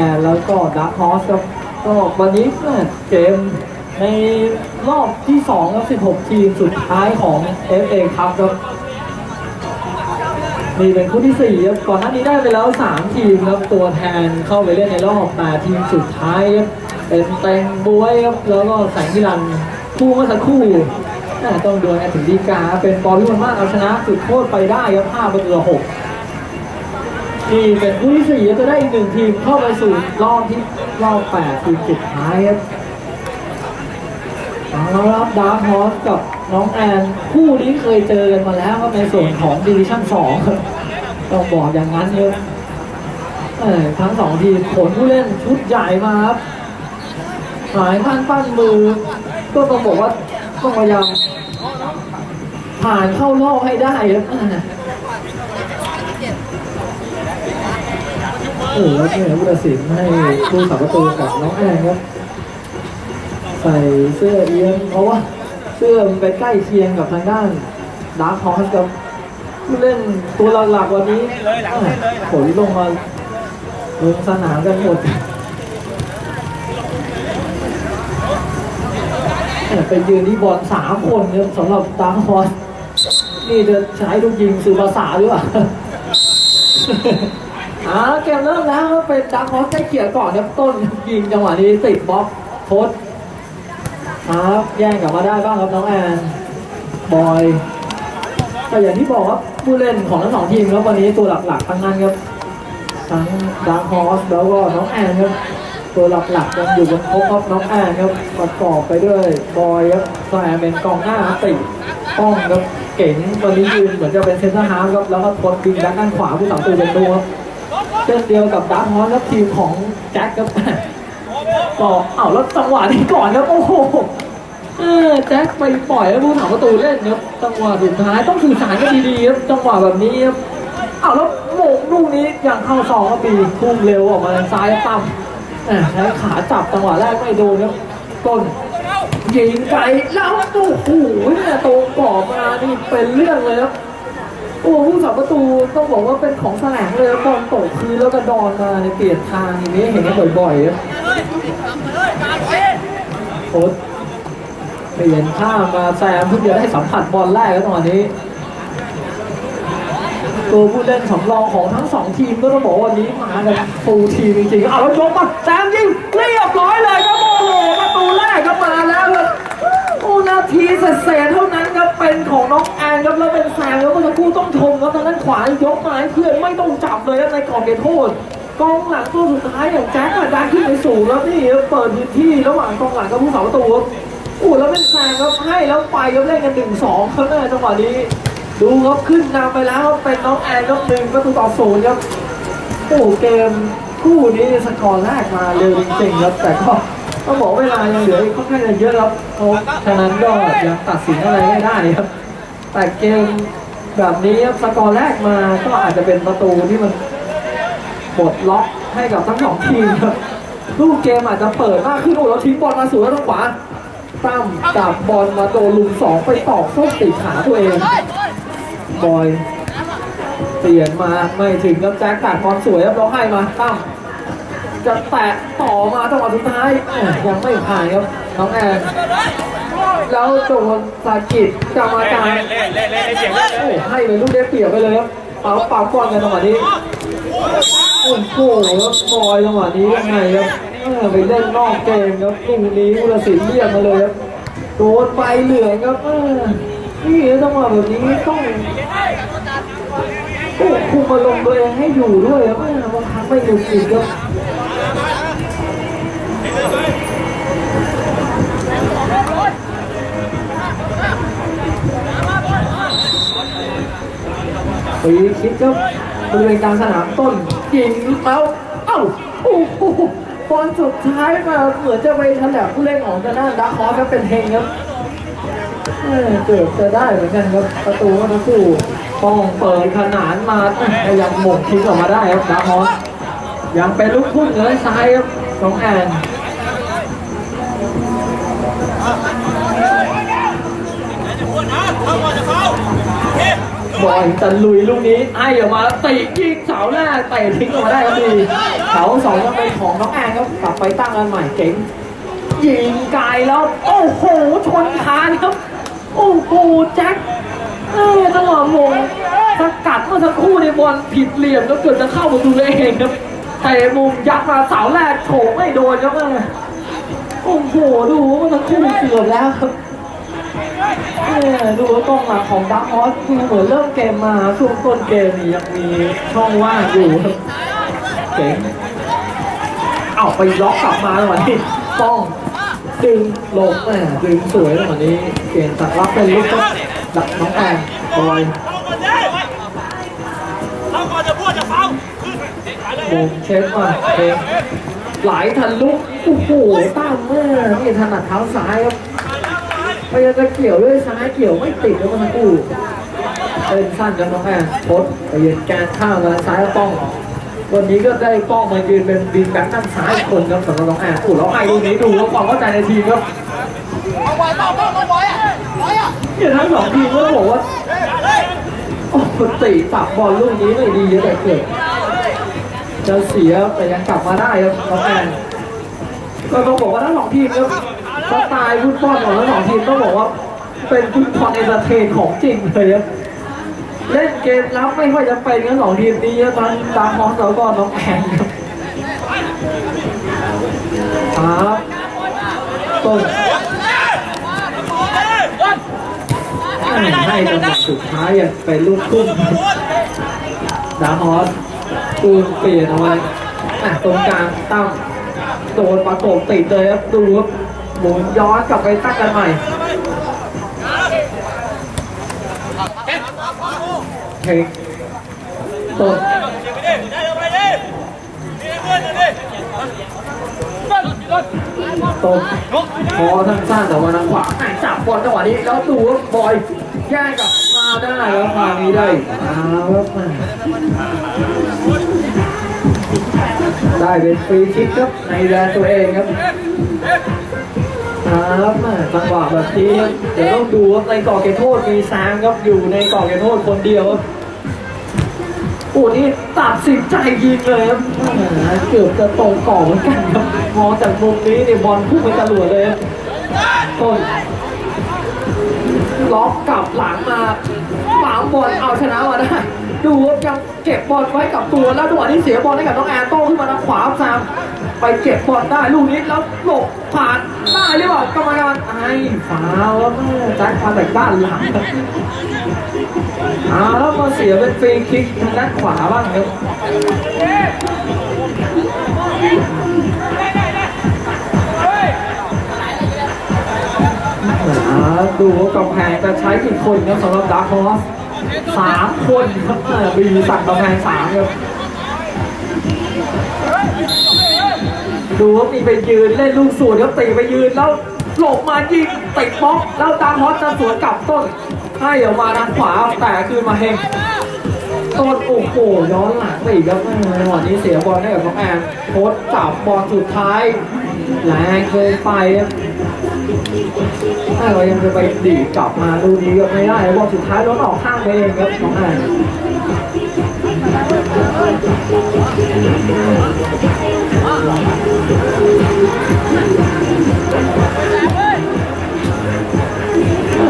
อนแล้วก็ดักฮอสครับก็วันนี้เกมในรอบที่2ครับ16 ทีมสุดท้ายของ FA ครับครับนี่เป็นคู่ที่ 4 ครับ ก่อนหน้านี้ได้ไปแล้ว 3 ทีมครับ ตัวแทนเข้าไปเล่นในรอบ8ทีมสุดท้ายครับเป็นแตงบวยครับ แล้วก็แสงพิรันคู่เมื่อสักครู่ต้องดวลกันถึงดีกา เป็นบอลที่มันมากเอาชนะจุดโทษไปได้ครับ5ประตู6 นี่เป็นคู่ที่สี่จะได้อีกหนึ่งทีมเข้าไปสู่รอบที่รอบแปดทีมสุดท้ายครับเอาละครับดาร์คฮอสกับน้องแอนคู่นี้เคยเจอกันมาแล้วครับในส่วนของดิวิชั่นสองต้องบอกอย่างนั้นเลยออทั้งสองทีมผลผู้เล่นชุดใหญ่มาครับหายพันปั้นมือ ก็ต้องบอกว่าต้องพยายามผ่านเข้ารอบให้ได้ครับ โอ้โหแล้วเนี่ยผู้ตัดสินให้ผู้สาประตูกับน้องแอนครับ ใส่เสื้อเอียงเพราะว่าเสื้อมันไปใกล้เคียงกับทางด้านดาร์คฮอสกับผู้เล่นตัวหลักๆวันนี้ผลลงมาลงสนามกันหมดไปยืนที่บอลสามคนครับสำหรับดาร์คฮอสนี่จะใช้ลูกยิงสื่อภาษาหรือเปล่า อ่าเกมเริ่มแล้วครับเป็นดักฮอสใกล้เขียก่อนครับต้นยิงจังหวะนี้ติดบล็อกโพสต์ครับแย่งกลับมาได้บ้างครับน้องแอนบอยแต่อย่างที่บอกครับผู้เล่นของทั้งสองทีมครับวันนี้ตัวหลักๆทั้งนั้นครับทั้งดักฮอสแล้วก็น้องแอนครับตัวหลักๆยังอยู่บนครบครับน้องแอนครับประกอบไปด้วยบอยครับแซมเป็นกองหน้าติดป้องครับเก่งวันนี้ยืนเหมือนจะเป็นเซนเตอร์ฮาร์ฟครับแล้วก็ทดยิงด้านด้านขวาผู้สามตัวเป็นตัวครับ เช่นเดียวกับดาร์ฮอนครับทีมของแจ็คครับก็เอ้าแล้วจังหวะนี้ก่อนครับโอ้โหเออแจ็คไปปล่อยให้ผู้ถามประตูเล่นครับจังหวะสุดท้ายต้องสื่อสารกันดีๆครับจังหวะแบบนี้ครับเอ้าแล้วโมงลูกนี้อย่างเข้าซองครับปีพุ่งเร็วออกมาทางซ้ายต่ำใช้ขาจับจังหวะแรกไม่โดนครับต้นยิงไกลแล้วโอ้โหเนี่ยตรงกรอบมานี่เป็นเรื่องเลยครับ โอ้ผู้สับประตูต้องบอกว่าเป็นของแสลงเลยบอลตกคืนแล้วกระดอนมาในเปลี่ยนทางอย่างนี้เห็นกันบ่อยๆครับโค้ชเปลี่ยนข้ามมาแซมเพิ่งจะได้สัมผัสบอลแรกแล้วตอนนี้ ตัวผู้เล่นสำรองของทั้งสองทีมก็ต้องบอกวันนี้มากันฟูลทีมจริงๆเอาแล้วยกมาแซมยิง ทีเศษเท่านั้นครับเป็นของน้องแอนครับแล้วเป็นแซมแล้วเมื่อสักครู่ต้องชมครับทางด้านขวายกมาให้เพื่อนไม่ต้องจับเลยครับในกรอบเขตโทษกองหลังตัวสุดท้ายอย่างแจ็คอะดันขึ้นไปสูงแล้วนี่เปิดพื้นที่ระหว่างกองหลังกับผู้สาประตูครับโอ้แล้วเป็นแซมครับให้แล้วไปครับเล่นกันหนึ่งสองครับแม่จังหวะนี้ ดูครับขึ้นนำไปแล้วเป็นน้องแอนครับหนึ่งประตูต่อศูนย์ครับโอ้เกมคู่นี้สกอร์แรกมาเร็วจริงๆครับแต่ก็ ต้องบอกเวลายังเหลืออีกค่อนข้างจะเยอะครับเพราะฉะนั้นก็ยังตัดสินอะไรไม่ได้ครับ แต่เกมแบบนี้ครับสกอร์แรกมาก็อาจจะเป็นประตูที่มันปลดล็อกให้กับทั้งสองทีมครับลูกเกมอาจจะเปิดมากขึ้นโอ้แล้วทิ้งบอลมาสู่แล้วทางขวาตั้มจับบอลมาโดนลุมสองไปตอกส้นติดขาตัวเองบอยเปลี่ยนมาไม่ถึงกับแจ็คตัดบอลสวยครับร้องให้มาตั้ม จะแตะต่อมาจังหวะสุดท้ายยังไม่ผ่านครับน้องแอนแล้วโดนสากิดกรรมาการ เล่นเล่นเล่นเล่นเสียงเล่นโอ้ให้เป็นลูกได้เปรียบไปเลยครับเปาเปาบอลกันจังหวะนี้ โอ้โหแล้วบอยจังหวะนี้ยังไงครับเออไปเล่นนอกเกมครับลูกนี้อุลศิลป์เรียกมาเลยครับ โดนใบเหลืองครับเออนี่จังหวะแบบนี้ต้องโอ้คุมอารมณ์ตัวเองให้อยู่ด้วยครับไม่บางครั้งไม่หยุดอีกครับ ปีคิดครับบริเวณกลางสนามต้นยิงแล้วเอ้าโอ้โหบอลสุดท้ายมาเหมือนจะไปฉลับผู้เล่นของจะน่านดักฮอสครับเป็นเฮงครับเกือบจะได้เหมือนกันครับประตูก็ทั้งคู่ป้องเปิดขนานมาแต่ยังหมงทิ้งออกมาได้ครับดาร์คฮอสยังเป็นลูกทุ่งเลยซ้ายครับน้องแอน บอยจะลุยลูกนี้ให้ออกมาแล้วติยิงเสาแรกเตะทิ้งออกมาได้ครับดีเสาสองยังเป็นของน้องแอนครับกลับไปตั้งกันใหม่เก่งยิงไกลแล้วโอ้โหชนคานครับโอ้โหแจ็คเอ้ยจังหวะมงสกัดเมื่อสักครู่ในบอลผิดเหลี่ยมแล้วเกิดจะเข้าประตูเองครับแต่มุมยัดมาเสาแรกโฉบไม่โดนครับโอ้โหดูเมื่อสักครู่เกือบแล้วครับ เออดูว่ากองหลังของดักออสดูเหมือนเริ่มเกมมาช่วงต้นเกมนี่ยังมีช่องว่างอยู่เจ๋งเอาไปล็อกกลับมาวันนี้ต้องดึงลงแหมดึงสวยเลยวันนี้เปลี่ยนจากรับเป็นลุกก็ดักน้องแอนบอยเราก่อนจะพูดจะฟังขึ้นไปเลยโมเช็คมาเองหลายทันลุกโอ้โหตั้มเมื่อนี่ถนัดเท้าซ้ายครับ พยายามจะเกี่ยวด้วยซ้ายเกี่ยวไม่ติดแล้วมันกู้เป็นสั้นกันน้องแอนโพสไปยืนแกนข้าวมาซ้ายแล้วป้อง วันนี้ก็ได้ป้องมายืนเป็นบินแบ็คด้านซ้ายคนครับสำหรับน้องแอนโอ้แล้วไอ้ลูกนี้ดูแล้วความเข้าใจในทีมครับเอาไว้เปล่าเปล่าเอาไว้อะไว้อะเนี่ยทั้งสองทีมก็บอกว่าโอ้ติตับบอลลูกนี้ไม่ดีเยอะแต่เกิดจะเสียแต่ยังกลับมาได้ครับน้องแอนก็ต้องบอกว่าทั้งสองทีมครับ สไตล์ฟุตบอลของทั้งสองทีมต้องบอกว่า เป็นฟุตบอลเอนเตอร์เทนของจริงเลยครับเล่นเกมรับไม่ค่อยจะเป็นกันสองทีมนี้ตอนตามมองแล้วก็น้องแอนครับครับต้นให้จังหวะสุดท้ายยังเป็นลูกทุ่มดาฮอสตูนเปลี่ยนเอาไว้ตรงกลางตั้มโดนประกบติดเลยครับดูครับ หมุนย้อนกลับไปตั้งกันใหม่เทคต้นได้ไปดิมีเพื่อนดิต้นพอทั้งสั้นแต่ว่าทางขวาแม่จับบอลจังหวะนี้แล้วดูว่าบอยแย่งกับมาได้แล้วครานี้ได้เอาแล้วมาได้เป็นฟรีคิกครับในแดนตัวเองครับ ครับแม่จังหวะแบบนี้เดี๋ยวต้องดูว่าในกรอบเขตโทษมีแซมครับอยู่ในกรอบเขตโทษคนเดียวครับโอ้นี่ตัดสินใจยิงเลยครับแหมเกือบจะตรงกรอบเหมือนกันครับมองจากมุมนี้เนี่ยบอลพุ่งไปจรวดเลยครับต้นล็อกกลับหลังมาหวังบอลเอาชนะมาได้ดูครับยังเก็บบอลไว้กับตัวแล้วจังหวะที่เสียบอลให้กับน้องแอนโต้ขึ้นมาทางขวาครับแซมไปเก็บบอลได้ลูกนี้แล้วหลบผ่าน ได้หรือเปล่ากรรมการไอ้ฟาวแล้วแม่แจ็คมาจากด้านหลังเอาแล้วมาเสียเป็นฟรีคิกทางด้านขวาบ้างครับอ่าดูว่ากำแพงจะใช้กี่คนครับสำหรับดาร์คฮอสสามคนครับบีสั่งกำแพงสามครับ ดูว่ามีไปยืนเล่นลูกสวนครับตีไปยืนแล้วหลบมายิงติดบล็อกแล้วดาร์คฮอสจะสวนกลับต้น ให้ออกมาทางขวาแต่คืนมาเฮงต้นโอ้โหย้อนหลังไปอีกครับแม่จังหวะนี้เสียบอลให้กับน้องแอนโพสจับบอลสุดท้ายแรงเกินไปถ้าเรายังจะไปดีกลับมาดูดีก็ไม่ได้บอลสุดท้ายล้นออกข้างไปเองครับน้องแอน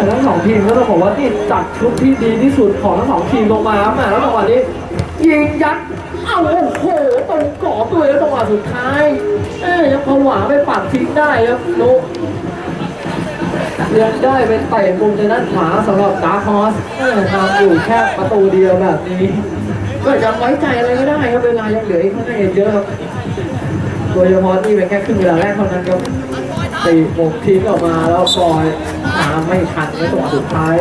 ทั้งสองทีมก็ต้องบอกว่านี่จัดชุดที่ดีที่สุดของทั้งสองทีมลงมาครับแม่แล้วจังหวะนี้ยิงยัดเอ้าโอ้โหตรงกรอบด้วยแล้วจังหวะสุดท้ายเอ้ยยังพอหวาไปปัดทิ้งได้ครับนุกยังได้เป็นเตะมุมในด้านขวาสำหรับดาร์คฮอสเออทำอยู่แค่ประตูเดียวแบบนี้ ก็ยังไว้ใจอะไรไม่ได้ครับเวลายังเหลืออีกข้างในเยอะครับ โดยเฉพาะนี่เป็นแค่ครึ่งเวลาแรกเท่านั้นครับตีหกทิ้งออกมาแล้วบอยตาไม่ทันในจังหวสุดท้าย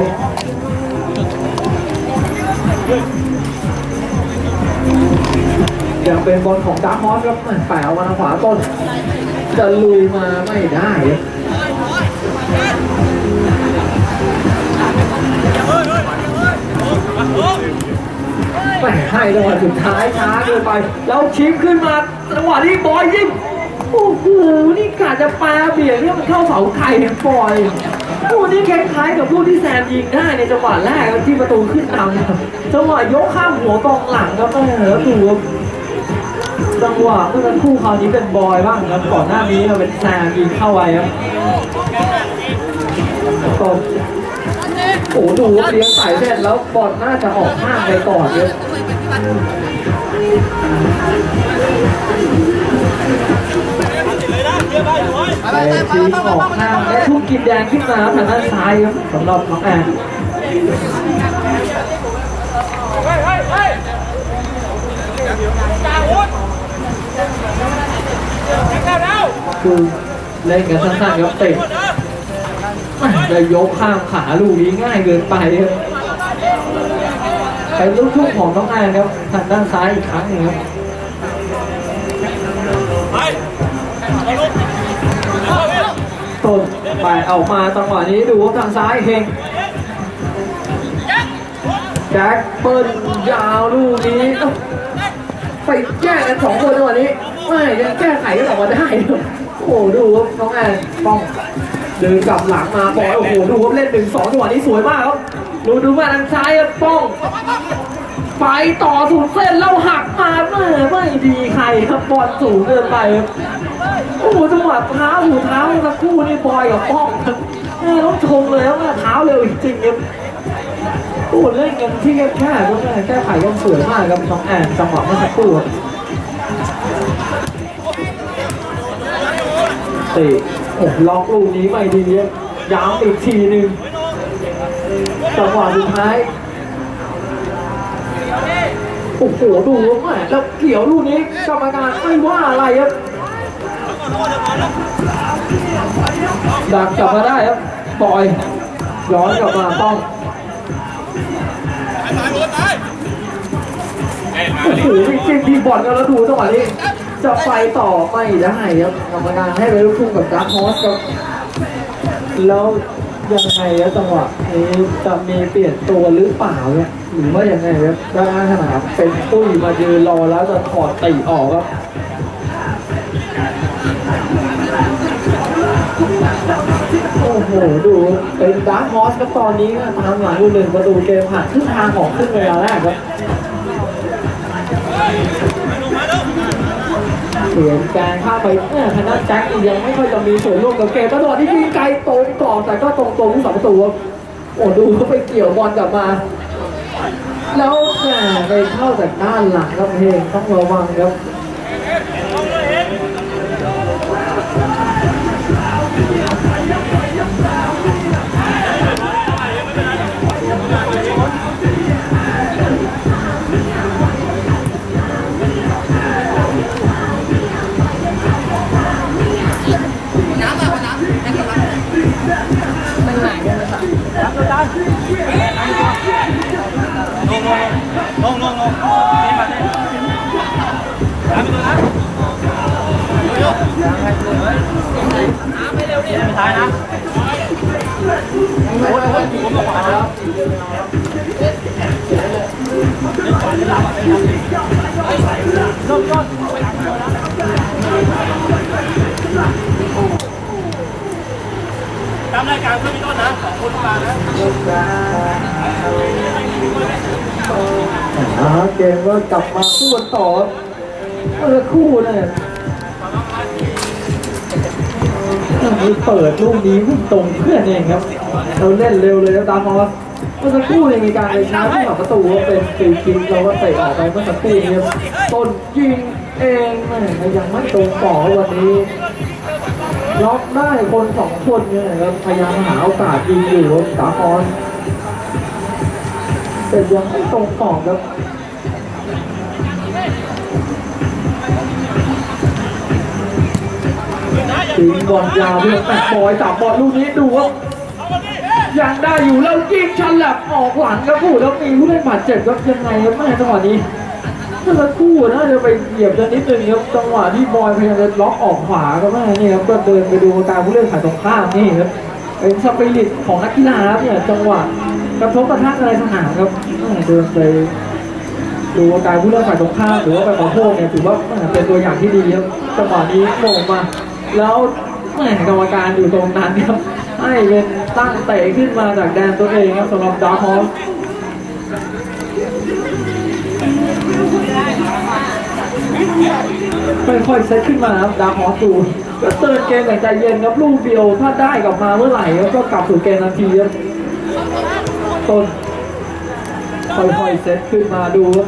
ยังเป็นบอลของดาร์ฮอสครับแปะออกมาทางขวาต้น จะลุยมาไม่ได้ ครับแม่ให้จังหวะสุดท้ายช้าเกินไป แล้วชิปขึ้นมาจังหวะนี้บอยยิงโอ้โหนี่กาจะปาเบี่ยงเนี่ยมันเข้าเสาไก่ปล่อยโอ้นี่คล้ายๆกับลูกที่แซมยิงได้ในจังหวะแรกที่ประตูขึ้นนำจังหวะยกข้ามหัวกองหลังครับแม่แล้วดูจังหวะเมื่อสักครู่คราวนี้เป็นบอยบ้างครับก่อนหน้านี้เป็นแซมยิงเข้าไปครับ โอ้โหดูเลี้ยงสายเสร็จแล้วบอลน่าจะออกข้างไปก่อนเนี่ยเลยนะไปร้อยไปทิ้ออกข้างและทุกกินแดงขึ้นมาทางด้านซ้ายครับสำหรับน้องแอนเฮ้ยเฮ้ยเฮ้ยจ่าวแก้วคือเล่นกันสั้นๆครับเตะ เลยยกข้ามขาลูกนี้ง่ายเกินไปครับไปลูกทุ่งของน้องแอนครับทางด้านซ้ายอีกครั้งหนึงครับไปเอาลูกเอาพี่ต้นไปเอามาจังหวะนี้ดูว่าทางซ้ายเฮงแจ็คเปิ้ลยาวลูกนี้เอ้าไปแก้กันสองคนจังหวะนี้ไม่ยังแก้ไขกันออกมาได้ครับโอ้โหดูครับน้องแอนป้อง เดินกลับหลังมาบอยโอ้โหดูครับเล่นหนึ่งสองจังหวะนี้สวยมากครับดูดูมาทางซ้ายครับป้องไปต่อสุดเส้นแล้วหักมาไม่ไม่ดีใครครับบอลสูงเกินไปครับโอ้โหจังหวะเท้าหูเท้าสักครู่นี่บอยกับป้องครับแม่ต้องชมเลยว่าเท้าเร็วจริงๆครับโอ้โหเล่นกันที่แคบๆก็แม่แก้ไขกันสวยมากครับน้องแอนจังหวะเมื่อสักครู่ ตีโอ้ล็อกลูกนี้ไม่ดีครับย้ำอีกทีหนึ่งจังหวะสุดท้ายโอ้โหดูแม่แล้วเกี่ยวลูกนี้กรรมการไม่ว่าอะไรครับดักกลับมาได้ครับปล่อยย้อนกลับมาต้องโอ้โหจริงดีบอลกันแล้วดูจังหวะนี้ จะไปต่อไม่ได้ครับกรรมการให้ไปลูกทุ่งกับดักฮอสครับแล้วยังไงครับจังหวะนี้จะมีเปลี่ยนตัวหรือเปล่าเนี่ยหรือว่ายังไงครับด้านหน้าสนามเป็นตุ้ยมายืนรอแล้วจะถอดตีออกครับโอ้โหดูเป็นดาร์คฮอสครับตอนนี้ก็ตามหลังอยู่หนึ่งประตูเกมผ่านครึ่งทางของครึ่งเวลาแรกครับ เปลี่ยนแกงข้าไปเออทางด้านแจ็คยังไม่ค่อยจะมีส่วนร่วมกับเกมตลอดที่ยิงไกลตรงกรอบแต่ก็ตรงตรงสองตัวโอ้ดูเขาไปเกี่ยวบอลกลับมา แล้วแหมไปเข้าจากด้านหลังครับเพลงต้องระวังครับ เกมก็กลับมาสู้กันต่อเมื่อคู่เนี่ยมีเปิดลูกนี้พุ่งตรงเพื่อนเองครับเราเล่นเร็วเลยแล้วตามมาว่าเมื่อสักครู่เนี่ยมีการไปช้าที่หลังประตูว่าเป็นฟรีคิกเราก็เตะออกไปเมื่อสักครู่นี้ครับต้นยิงเองแม่ยังไม่ตรงต่อวันนี้ล็อกได้คนสองคนเนี่ยครับพยายามหาโอกาสยิงอยู่ครับตาคอนแต่ยังไม่ตรงกรอบครับ ทิ้งบอลยาวเพื่อแปะบอยจับบอลลูกนี้ดูว่ายังได้อยู่แล้วยิงชันแหลบออกหลังครับผู้แล้วมีผู้เล่นบาดเจ็บครับยังไงครับแม่จังหวะนี้เมื่อสักครู่น่าจะไปเหยียบกันนิดนึงครับจังหวะที่บอยพยายามจะล็อกออกขวาก็แม่นี่ครับก็เดินไปดูอาการผู้เล่นฝ่ายตรงข้ามนี่ครับเป็นสปิริตของนักกีฬาครับเนี่ยจังหวะกระทบกระทั่งอะไรสนามครับเดินไปดูการผู้เล่นฝ่ายตรงข้ามหรือว่าไปขอโทษเนี่ยถือว่าเป็นตัวอย่างที่ดีครับจังหวะนี้โม่งมา แล้วแหม่กรรมการอยู่ตรงนั้นครับ ให้เป็นตั้งเตะขึ้นมาจากแดนตัวเองครับสำหรับดาร์ฮอสค่อยๆเซตขึ้นมาครับดาร์ฮอสดูก็เติร์นเกมอย่างใจเย็นครับลูกเดียวถ้าได้กลับมาเมื่อไหร่ก็กลับสู่เกมทันทีครับต้นค่อยๆเซตขึ้นมาดูครับ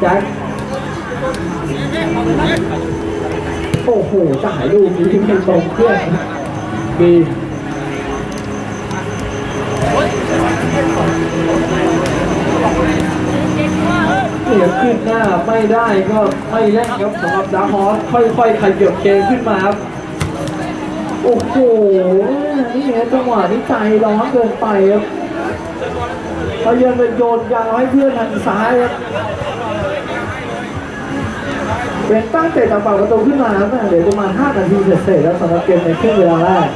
แจ็ค โอ้โหจ่ายลูกนี้ไม่ตรงเครื่องบีเหนียขึ้นหน้าไม่ได้ก็ไม่เล่นครับสำหรับดาร์ฮอสค่อยๆขยับเกมขึ้นมาครับโอ้โหนี่ไงจังหวะนี้ใจร้อนเกินไปครับเขายังเป็นโยนยาวให้เพื่อนทางซ้ายครับ เป็นตั้งเตะจากฝั่งประตูขึ้นมาครับเดี๋ยวประมาณ 5 นาทีเสร็จแล้วสำหรับเกมในครึ่งเวลาแรก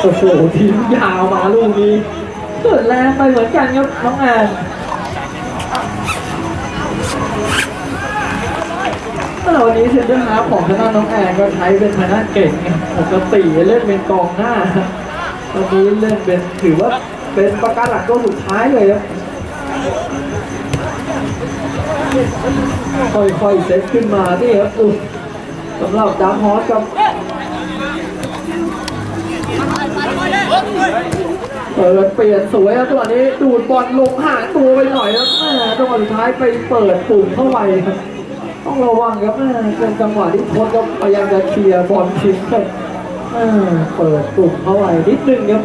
โอ้โหทิ้งยาวมาลูกนี้เกิดแรงไปเหมือนกันครับน้องแอนแต่วันนี้เซนเตอร์ฮาร์ฟของทางด้านน้องแอนก็ใช้เป็นทางด้านเก่งไงปกติเล่นเป็นกองหน้าวันนี้เล่นเป็นถือว่าเป็นประการหลักตัวสุดท้ายเลยครับ ค่อยๆเซตขึ้นมาที่ครับสำหรับดามฮอสกับเปิดเปลี่ยนสวยครับจังหวะนี้ดูดบอลลงหาตัวไปหน่อยแล้วแม่จังหวะสุดท้ายไปเปิดปุ่มเข้าไปครับต้องระวังครับแม่เป็นจังหวะที่โค้ชก็พยายามจะเคลียร์บอลทิ้งครับเปิดปุ่มเข้าไปนิดนึงครับ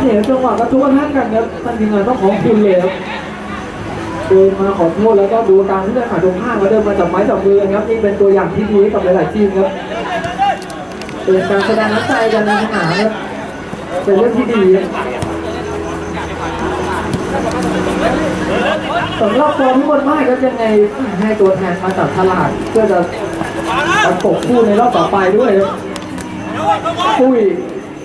เนี่ยจังหวะกระทุกกระทั่งกันครับท่านทีมงานต้องขอบคุณเลยครับ เดินมาขอโทษแล้วก็ดูการที่ได้ขาตรงข้างมาเดินมาจับไม้จับมือกันครับนี่เป็นตัวอย่างที่ดีให้กับหลายๆทีมครับเป็นการแสดงน้ำใจกันในสนามครับเป็นเรื่องที่ดีครับสำหรับตัวที่บนไม้ก็ยังไงให้ตัวแทนมาจับฉลากเพื่อจะประกบคู่ในรอบต่อไปด้วยครับคุย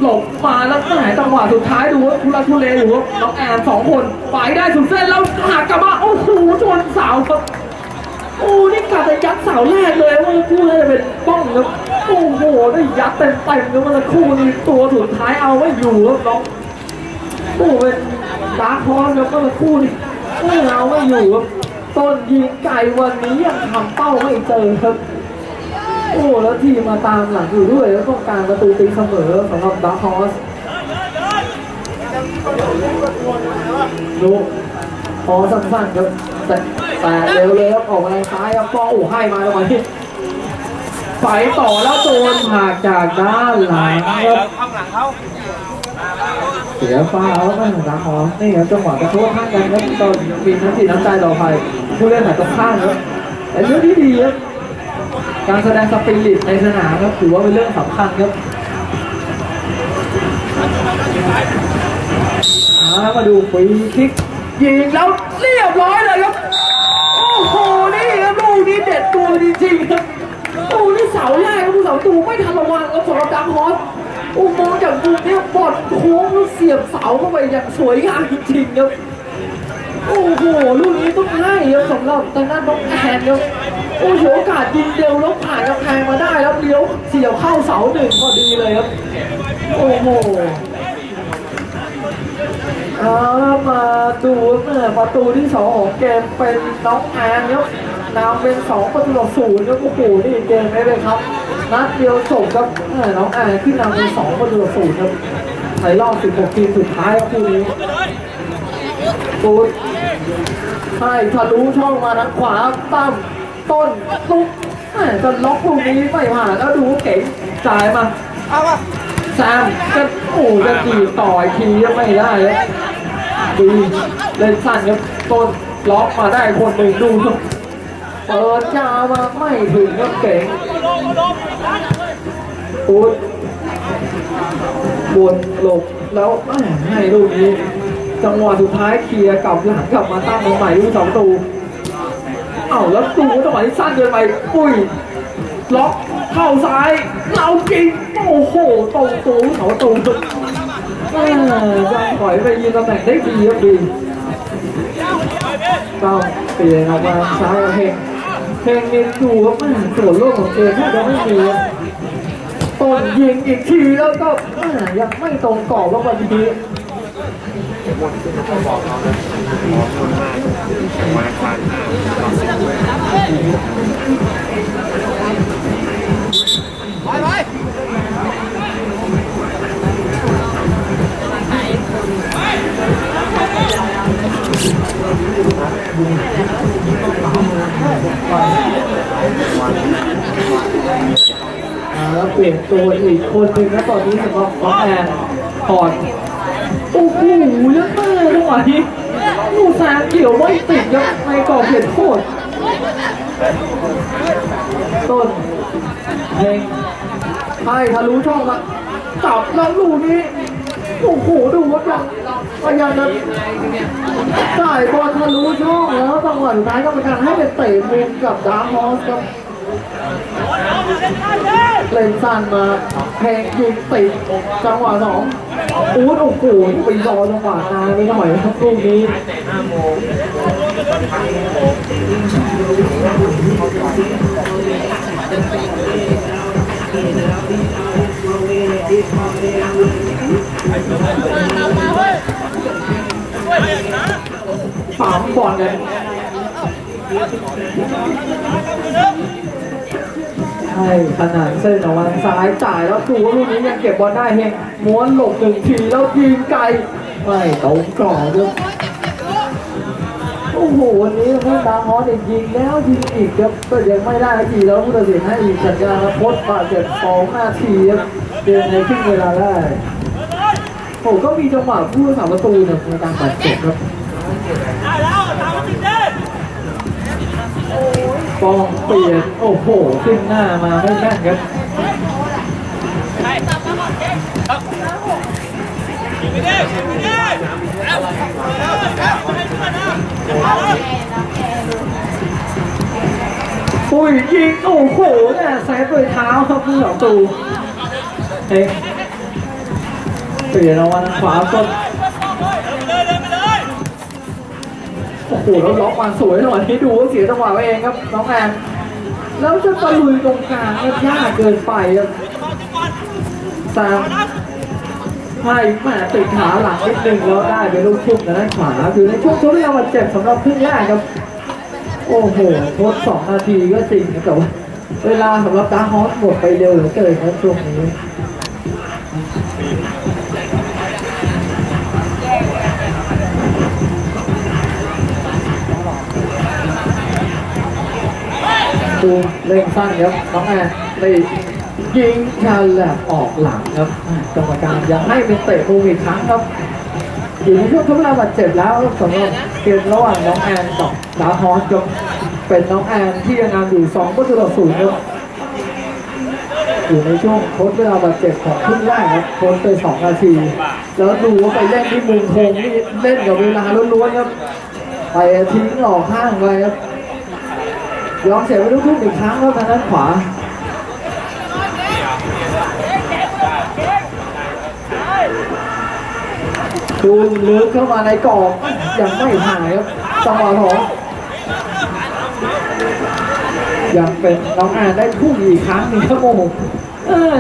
หลบมาแล้วแหมจังหวะสุดท้ายดูว่าทุลักทุเลอยู่ว่าน้องแอนสองคนไปได้สุดเส้นแล้วหักกลับมาโอ้โหชนเสาครับโอ้นี่กลับจะยัดเสาแรกเลยว่าคู่น่าจะเป็นป้องครับโอ้โหได้ยัดเต็มเต็มๆครับเมื่อสักครู่นี้ตัวสุดท้ายเอาไม่อยู่ครับน้องโอ้เป็นดาร์คฮอร์สครับเมื่อสักครู่นี้ไม่เอาไม่อยู่ครับต้นยิงไก่วันนี้ยังทำเป้าไม่เจอครับ โอ้แล้วทีมมาตามหลังอยู่ด้วย แล้วต้องการประตูตีเสมอสำหรับดาร์คฮอสดูพอสั้นๆครับแต่แต่เร็วเลยครับออกมาทางซ้ายครับก็โอ้ให้มาแล้วมาที่ไปต่อแล้วโดนหักจากด้านหลังครับข้างหลังเขาเสียฟาแล้วก็ดาร์คฮอสนี่ครับจังหวะกระโทษข้างกันครับตอนมีน้ำจิตน้ำใจต่อไปผู้เล่นหายตรงข้างครับแต่เรื่องที่ดีครับ การแสดงสปิริตในสนามครับถือว่าเป็นเรื่องสำคัญครับอามาดูฟรีคิกยิงแล้วเรียบร้อยเลยครับ โอ้โห นี่ครับลูกนี้เด็ดตัวจริงๆครับโอ้นี่เสาแรกครับเสาตูไม่ทันระวังครับสำหรับดังฮอสโอ้มองจากมุมเนี้บอลโค้งแล้วเสียบเสาเข้าไปอย่างสวยงามจริงๆครับ โอ้โห ลูกนี้ต้องให้ครับสำหรับทางด้านน้องแอนครับ โอ้โหโอกาสยิงเร็วแล้วผ่านกำแพงมาได้แล้วเลี้ยวเสียบเข้าเสาหนึ่งพอดีเลยครับ โอ้โหมาดูเมื่อประตูที่สองของเกมเป็นน้องแอนครับนำเป็นสองประตูต่อศูนย์ครับโอ้โหนี่เกมนี้เลยครับ นัดเดียวจบครับเมื่อน้องแอนขึ้นนำเป็นสองประตูต่อศูนย์ครับในรอบ16ทีมสุดท้ายครับคู่นี้ตูดใช่ทะลุช่องมาทางขวาตั้ม ต้นตุ๊กแหม่จะล็อกลูกนี้ไม่ผ่านแล้วดูเก๋งจ่ายมาเอาวะแซมจะโอ้จะจีบต่ออีกทีก็ไม่ได้ครับดีเล่นสั้นครับต้นล็อกมาได้คนหนึ่งดูครับเปิดยาวมาไม่ถึงครับเก๋งตูดบนหลบแล้วแหม่ให้ลูกนี้ จังหวะสุดท้ายเคลียร์กลับหลังกลับมาตั้งมาใหม่ลูกสองประตู เอ้าแล้วดูจังหวะที่สั้นเกินไปปุ้ยล็อกเข้าซ้ายเราจริงโอ้โหตรงตูเสาตูแม่ยังถอยไปยืนตำแหน่งได้ดีครับดีต้องเปลี่ยนออกมาซ้ายเอาเพลงเพลงมีดูว่ามันส่วนร่วมของเกมแทบจะไม่มีครับต้นยิงอีกทีแล้วก็ยังไม่ตรงกรอบว่าวันนี้ มดขึ้นก็บอกเขานะขอบคุมากมาทานมากขอไปไปแล้วเปลี่ยนตัวอีกคนหนึ่งแล้วตอนนี้สำหรับน้อแอนก่อน โอ้โหยังเตอร์จังหวะนี้ลูกแซงเกี่ยวไม่ติดครับในกรอบเขตโทษต้นเพลงให้ทะลุช่องมาจับแล้วลูกนี้โอ้โหดูว่าจะพยายามจะจ่ายบอลทะลุช่องแล้วจังหวะสุดท้ายก็เป็นการให้ไปเตะมุมกับดาร์ฮอสครับ เล่นสั้นมาแพงยิงติดจังหวะสองอูดโอ้โหไปรอจังหวะนานไปหน่อยครับลูกนี้สามบอลเลย ใช่ขนาดเส้นออกมาซ้ายจ่ายแล้วดูว่าลูกนี้ยังเก็บบอลได้เฮงม้วนหลบหนึ่งทีแล้วยิงไกลไม่ตรงกรอบด้วยโอ้โหวันนี้ท่านดาวฮอสเนี่ยยิงแล้วยิงอีกครับก็ยังไม่ได้ทีแล้วผู้ตัดสินให้อีกสัญญาณพดบาดเจ็บสองนาทีครับเดินในครึ่งเวลาได้โอ้ก็มีจังหวะผู้รักษาประตูเนี่ยในการบาดเจ็บครับ ฟองเปลี่ยนโอ้โหขึ้นหน้ามาไม่แม่นครับปุ้ยยิงโอ้โหเนี่ยแซฟด้วยเท้าครับผู้สองตูเอ๊ะเปลี่ยนเอาวันขวาต้น โอ้โหแล้วล็อกมาสวยหน่อยที่ดูว่าเสียจังหวะไว้เองครับน้องแอนแล้วจะตะลุยตรงกลางเนี่ยากเกินไปครับบอลที่บอลแซมให้แม่ติดขาหลังนิดนึงแล้วได้เป็นลูกทุ่มนะด้านขวาอยู่ในช่วงทดเวลาบาดเจ็บสำหรับครึ่งแรกครับ โอ้โหทดสองนาทีก็จริงแต่ว่าเวลาสำหรับดาร์ฮอสหมดไปเร็วเหลือเกินครับช่วงนี้ ดูเล่งสั้นครับน้องแอนตียิงชาแลบออกหลังครับกรรมการยังให้เป็นเตะมุมอีกครั้งครับอยู่ในช่วงทดเวลาบาดเจ็บแล้วสำหรับเกมระหว่างน้องแอนกับดาฮอสครับเป็นน้องแอนที่ยังนำอยู่2ประตูต่อศูนย์ครับอยู่ในช่วงทดเวลาบาดเจ็บของครึ่งแรกครับทดไป2นาที แล้วดูว่าไปเล่นที่มุมโค้งนี่เล่นกับเวลาล้วนๆครับไปทิ้งหลอกข้างไปครับ ยอมเสียไปลูกทุ่งอีกครั้งแล้วทางด้านขวาดูลึกเข้ามาในกรอบยังไม่หายครับจังหวะของยังเป็นน้องแอนได้พุ่งอีกครั้งหนึงครับโม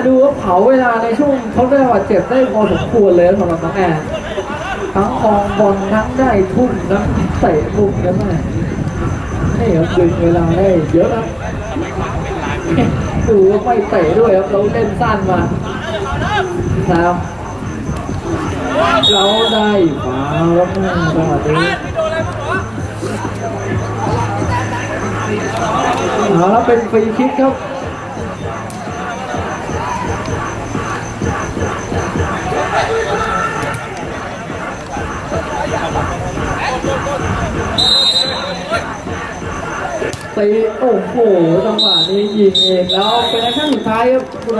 ดูว่าเผาเวลาในช่วงเขาได้บาดเจ็บได้พอสมควรเลยสำหรับน้องแอนทั้งคองบอลทั้งได้ทุ่มทั้งเตะมุมกันมา นี่ครับดึงเวลาได้เยอะครับดูไม่เตะด้วยครับเราเล่นสั้นมาครับเราได้ฟาแล้วแม่จังหวะนี้ไม่โดนอะไรมาขอเอาแล้วเป็นฟรีคิกครับ ตีโอ้โหจังหวะนี้ยิงเองแล้วเป็นแคชั่นสุดท้ายครับคุณ